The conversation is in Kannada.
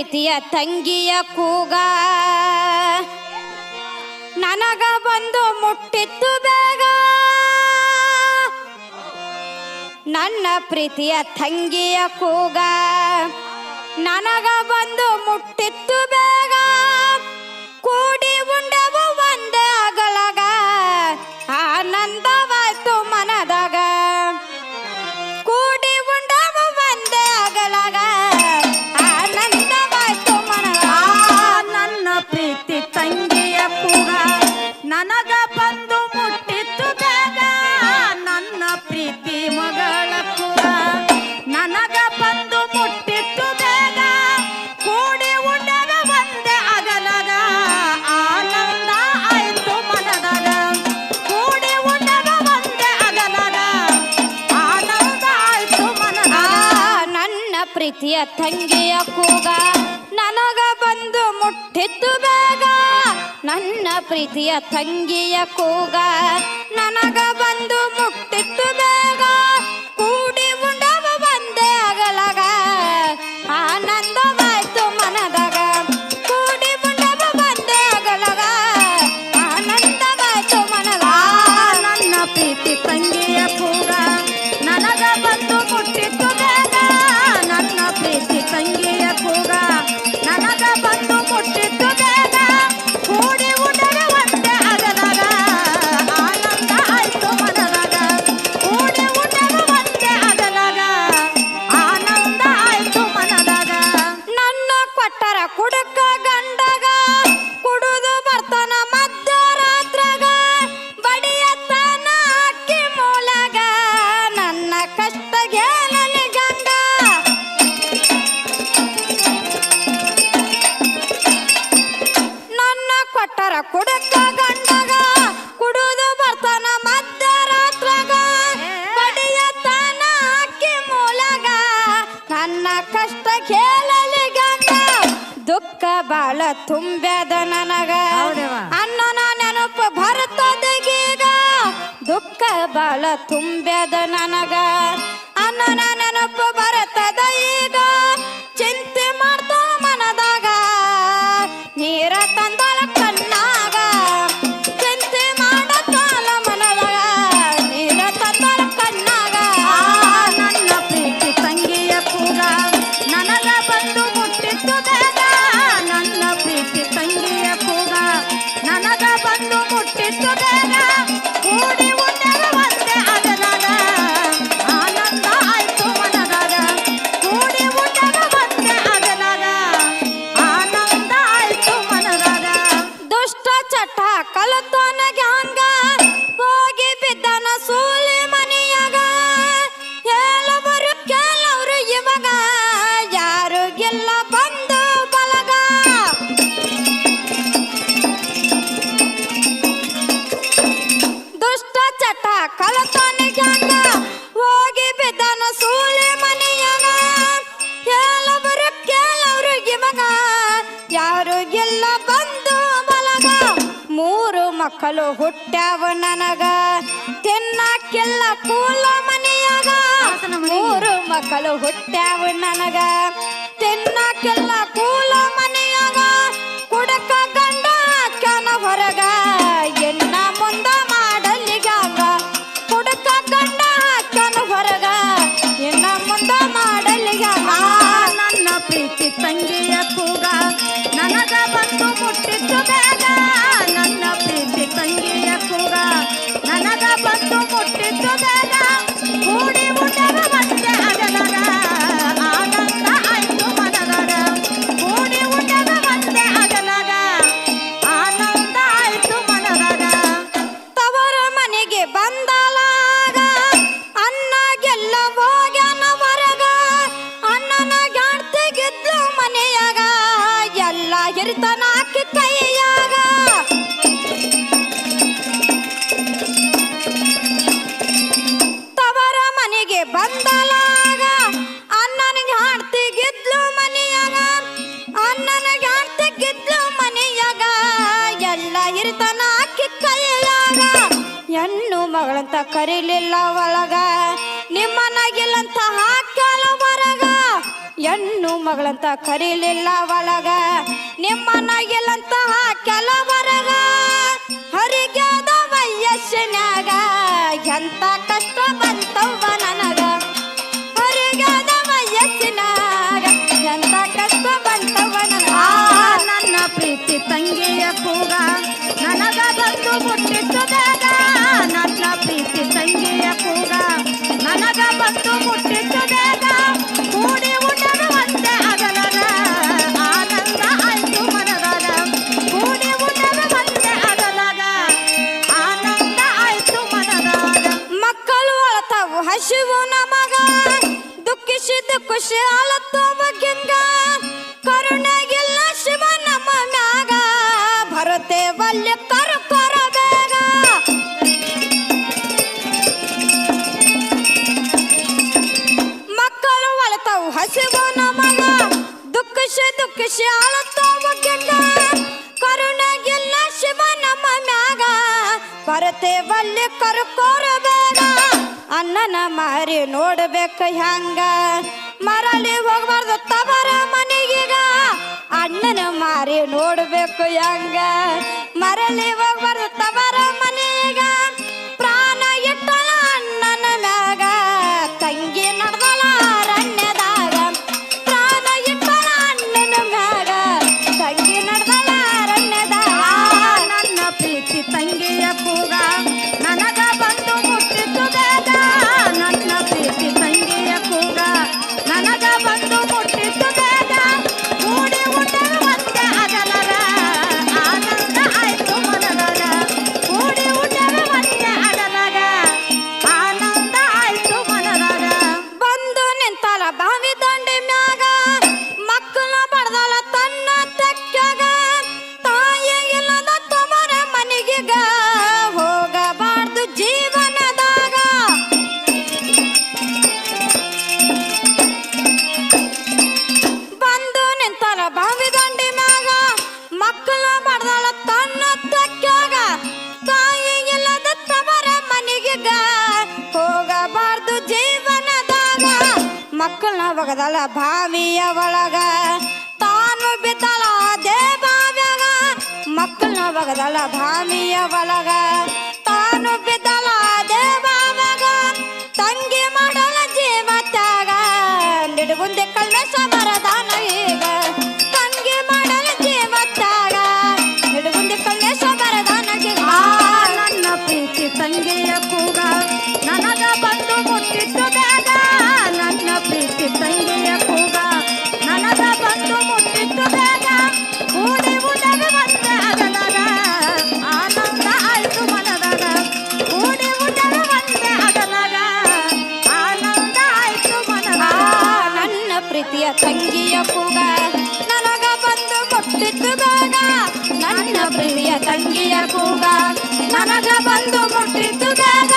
ಪ್ರೀತಿಯ ತಂಗಿಯ ಕೂಗ. ನನಗ ಬಂದು ಮುಟ್ಟಿತ್ತು ಬೇಗ. ನನ್ನ ಪ್ರೀತಿಯ ತಂಗಿಯ ಕೂಗ. ನನಗ ಬಂದು ಮುಟ್ಟಿತ್ತು ಬೇಗ. ಪ್ರೀತಿಯ ತಂಗಿಯ ಕೂಗ ನನಗ ಬಂದು ಮುಟ್ಟಿತ್ತು ಬೇಗ. ನನ್ನ ಪ್ರೀತಿಯ ತಂಗಿಯ ಕೂಗ ನನಗ ಬಂದು ಮುಟ್ಟಿತ್ತು ಬೇಗ. ತುಂಬ್ಯಾದ ನನಗ. ಅನ್ನನ ನೆನಪು ಬರ್ತದೀಗ. ದುಃಖ ಬಾಳ ತುಂಬ್ಯಾದ ನನಗ. ಅನ್ನನ ನೆನಪು ಬರ್ತದ ಈಗ ಚಿಂತೆ ಮಾಡ್ತಾ ಮನದಾಗ. ನೀರ ತಂದ ಮಕ್ಕಳು ಹುಟ್ಟ್ಯಾವ ನನಗ. ತಿನ್ನಕ್ಕೆಲ್ಲ ಕೂಲ ಮನೆಯಾಗ. ಮೂರು ಮಕ್ಕಳು ಹುಟ್ಟ್ಯಾವ ನನಗ. ತಿನ್ನಕ್ಕೆಲ್ಲ ಮಗಳಂತ ಕರೀಲಿಲ್ಲ ಒಳಗ. ನಿಮ್ಮನಾಗಿಲ್ಲಂತ ಹಾಕಲ ಹೊರಗ. ಹೆಣ್ಣು ಮಗಳಂತ ಕರೀಲಿಲ್ಲ ಒಳಗ. ನಿಮ್ಮನಾಗಿಲ್ಲಂತ ಹಾಕಲ ಹೊರಗ. ಹರಿಗ್ಯಾದ ವಯಸ್ಸಿನಾಗ ಎಂತ ಕಷ್ಟ ಬಂತವ್ವ ನನಗ. ಹರಿಗ್ಯಾದ ವಯಸ್ಸಿನಾಗ ಎಂತ ಕಷ್ಟ ಬಂತವ್ವ ನನ್ನ ಪ್ರೀತಿ ತಂಗಿಯ ಕೂಗ ನನಗ ಬಂದು ಮುಟ್ಟಿ ಹಸಿವು ನಮಗ, ದುಃಖಿಸಿದ ಖುಷಿ ಬಗ್ಗಿಂಗ ಕರುಣೆಗಿಲ್ಲ ಶಿವ ನಮ್ಮ ಮ್ಯಾಗ, ಭರತೆ ವಲ್ಯ ಕರು ಕರಬೇಗ. ಮಕ್ಕಳು ಅಳತಾವು ಹಸಿವು ನಮಗ ದುಃಖಿಸಿ ದುಃಖಿಸಿ ಅಳತು ಬಗ್ಗಿಂಗ ಕರುಣೆಗಿಲ್ಲ ಶಿವ ನಮ್ಮ ಮ್ಯಾಗ, ಭರತೆ ವಲ್ಯ ಕರು ಬೇಗ ಅಣ್ಣನ ಮಾರಿ ನೋಡ್ಬೇಕು ಹ್ಯಾಂಗ? ಮರಳಿ ಹೋಗ್ಬಾರ್ದು ತವರ ಮನೆಗೀಗ. ಅಣ್ಣನ ಮಾರಿ ನೋಡ್ಬೇಕು ಹ್ಯಾಂಗ? ಮರಳಿ ಹೋಗ್ಬಾರ್ದು ಮಕ್ಕಳನ್ನ ಒಗದಳ ಬಾವಿಯ ಒಳಗ. ತಾನು ಬಿದ್ದಳ ಅದೇ ಬಾವ್ಯಾಗ ಮಕ್ಕಳನ್ನ ಒಗದಳ ಬಾವಿಯ ಒಳಗ. ತಾನು ಬಿದ್ದಳ ಅದೇ ಬಾವ್ಯಾಗ ತಂಗಿ ಮಾಡಲ ಜೀವ ತ್ಯಾಗ. ನಿಡುಗುಂದೆ ಕಳ್ಳ ಮರದಾನ ತಂಗಿಯ ಕೂಗ ನನಗ ಬಂದು ಮುಟ್ಟಿದ್ದು ನನ್ನ ಪ್ರೀತಿಯ ತಂಗಿಯ ಕೂಗ ನನಗ ಬಂದು ಮುಟ್ಟಿತ್ತು ಬೇಗ.